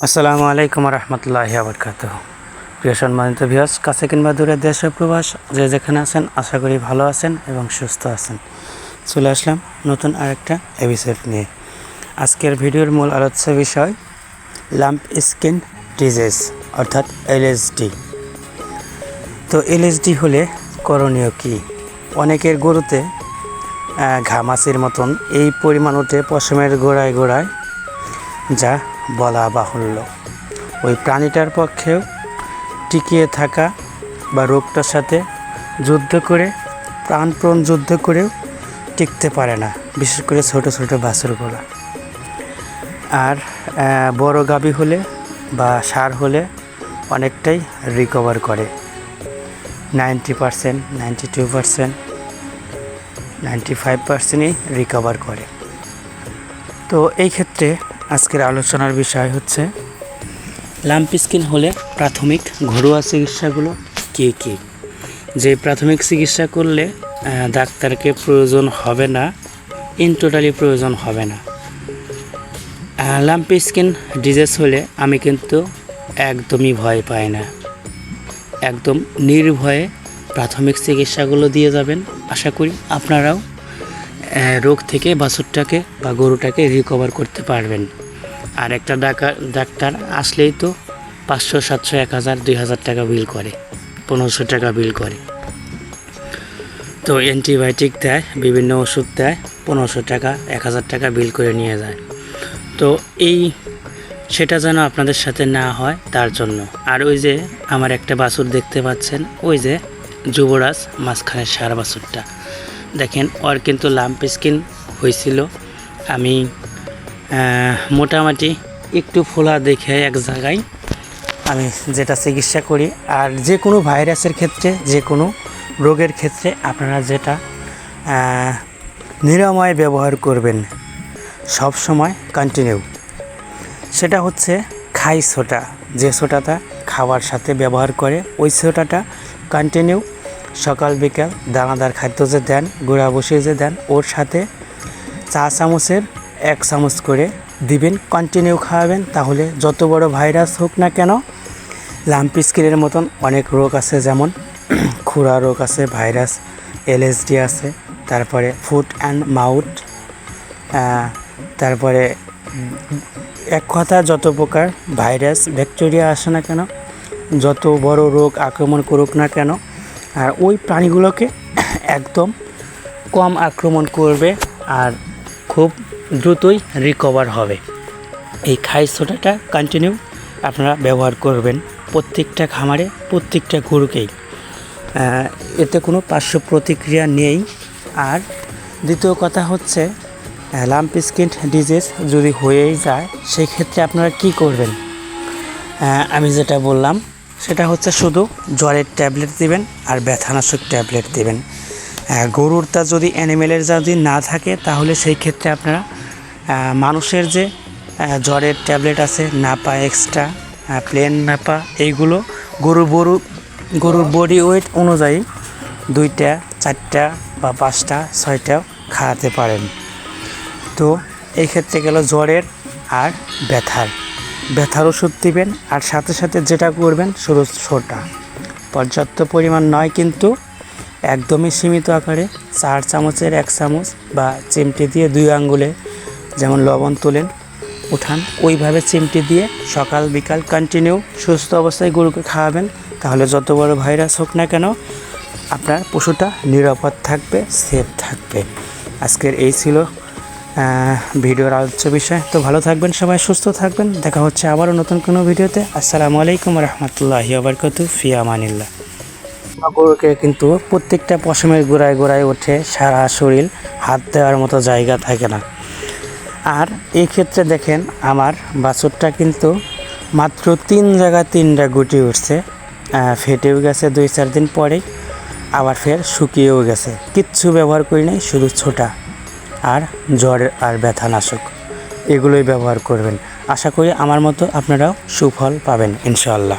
আসসালামু আলাইকুম রহমতুল্লাহি আবরকাত প্রিয় সম্মানিত ভিউয়ার্স কাছে কিংবা দূরে দেশ প্রবাস যে যেখানে আছেন আশা করি ভালো আছেন এবং সুস্থ আছেন। চলে আসলাম নতুন আরেকটা এপিসোড নিয়ে। আজকের ভিডিওর মূল আলোচ্য বিষয় লাম্প স্কিন ডিজিজ অর্থাৎ এলএসডি তো এলএসডি হলে করণীয় কি? অনেকের গরুতে আহ, ঘামাচির মতন এই পরিমাণ ওঠে পশমের গোড়ায় গোড়ায় যা বলা বাহুল্য। ওই প্রাণীটার পক্ষেও টিকিয়ে থাকা বা রোগটার সাথে যুদ্ধ করে, প্রাণপ্রণ যুদ্ধ করেও টিকতে পারে না, বিশেষ করে ছোট ছোট বাছুরগুলো। আর বড় গাভী হলে বা সার হলে অনেকটাই রিকভার করে। Ninety percent, ninety two percent, ninety five পার্সেন্টই রিকভার করে। তো এই ক্ষেত্রে আজকের আলোচনার বিষয় হচ্ছে লাম্প স্কিন হলে প্রাথমিক ঘরোয়া চিকিৎসাগুলো কী কী? যে প্রাথমিক চিকিৎসা করলে ডাক্তারকে প্রয়োজন হবে না ইন টোটালি প্রয়োজন হবে না। লাম্প স্কিন ডিজিজ হলে আমি কিন্তু একদমই ভয় পাই না। একদম নির্ভয়ে প্রাথমিক চিকিৎসাগুলো দিয়ে যাবেন। আশা করি আপনারাও রোগ থেকে বাছুরটাকে বা গরুটাকে রিকভার করতে পারবেন। আর একটা ডাকা ডাক্তার আসলেই তো পাঁচশো, সাতশো, এক হাজার, দুই হাজার টাকা বিল করে, পনেরোশো টাকা বিল করে। তো অ্যান্টিবায়োটিক দেয়, বিভিন্ন ওষুধ দেয়, পনেরোশো টাকা, এক হাজার টাকা বিল করে নিয়ে যায়। তো এই সেটা যেন আপনাদের সাথে না হয়, তার জন্য। আর ওই যে আমার একটা বাছুর দেখতে পাচ্ছেন, ওই যে যুবরাজ মাঝখানে সার বাছুরটা। দেখেন, ওর কিন্তু লাম্প স্কিন হয়েছিল। আমি মোটামুটি একটু ফোলা দেখে এক জায়গায় আমি যেটা চিকিৎসা করি। আর যে কোনো ভাইরাসের ক্ষেত্রে, যে কোনো রোগের ক্ষেত্রে আপনারা যেটা নিরাময় ব্যবহার করবেন সব সময় কন্টিনিউ সেটা হচ্ছে খাই সোটা যে সোটাটা খাওয়ার সাথে ব্যবহার করে, ওই সোটাটা কন্টিনিউ সকাল, বিকাল দানাদার খাদ্য যে দেন, গুঁড়া বসিয়ে যে দেন, ওর সাথে চা চামচের এক চামচ করে দিবেন কন্টিনিউ খাওয়াবেন। তাহলে যত বড় ভাইরাস হোক না কেন লাম্প স্কিনের মতন অনেক রোগ আছে, যেমন খুরা রোগ আছে ভাইরাস এলএসডি আছে, তারপরে ফুট অ্যান্ড মাউথ তারপরে এক কথা, যত প্রকার ভাইরাস ব্যাকটেরিয়া আসে না কেন, যত বড় রোগ আক্রমণ করুক না কেন, আর ওই প্রাণীগুলোকে একদম কম আক্রমণ করবে, আর খুব দ্রুতই রিকভার হবে। এই খাই সোডাটা কন্টিনিউ আপনারা ব্যবহার করবেন প্রত্যেকটা খামারে, প্রত্যেকটা গরুকেই। এতে কোনো পার্শ্ব প্রতিক্রিয়া নেই। আর দ্বিতীয় কথা হচ্ছে লাম্প স্কিন ডিজিজ যদি হয়েই যায় সেই ক্ষেত্রে আপনারা কি করবেন? আমি যেটা বললাম, সেটা হচ্ছে শুধু জ্বরের ট্যাবলেট দিবেন আর ব্যথানাশক ট্যাবলেট দিবেন। আহ, গরুরটা যদি অ্যানিমেলের যদি না থাকে তাহলে সেই ক্ষেত্রে আপনারা মানুষের যে জ্বরের ট্যাবলেট আছে নাপা এক্সট্রা প্লেন নাপা এইগুলো গরু গরু গরুর বডি ওয়েট অনুযায়ী দুইটা চারটা বা পাঁচটা ছয়টাও খাওয়াতে পারেন। তো এই ক্ষেত্রে গেল জ্বরের আর ব্যথার। ব্যথার ওষুধ দিবেন আর সাথে সাথে যেটা করবেন শুধু ছোটা পর্যাপ্ত পরিমাণ নয় কিন্তু একদমই সীমিত আকারে, চার চামচের এক চামচ বা চিমটি দিয়ে দুই আঙ্গুলে যেমন লবণ তোলেন, উঠান। ওইভাবে চিমটি দিয়ে সকাল, বিকাল কন্টিনিউ সুস্থ অবস্থায় গরুকে খাওয়াবেন। তাহলে যত বড় ভাইরাস হোক না কেন, আপনার পশুটা নিরাপদ থাকবে সেফ থাকবে। আজকের এই ছিল ভিডিওর আলোচ্য বিষয়। তো ভালো থাকবেন সবাই, সুস্থ থাকবেন। দেখা হচ্ছে আবারও নতুন কোনো ভিডিওতে। আসসালামু আলাইকুম রহমতুল্লাহি ফিয়া মানিল্লাহ গরুকে কিন্তু প্রত্যেকটা পশমের গোড়ায় গোড়ায় ওঠে সারা শরীর, হাত দেওয়ার মতো জায়গা থাকে না। আর এই ক্ষেত্রে দেখেন আমার বাছুরটা কিন্তু মাত্র তিন জায়গায় তিনটা গুটি উঠছে। ফেটেও গেছে দুই চার দিন পরেই আবার ফের শুকিয়েও গেছে। কিচ্ছু ব্যবহার করি নাই, শুধু ছোটা আর জ্বর আর ব্যথানাশক। এগুলোই ব্যবহার করবেন। আশা করি আমার মতো আপনারাও সুফল পাবেন, ইনশাআল্লাহ।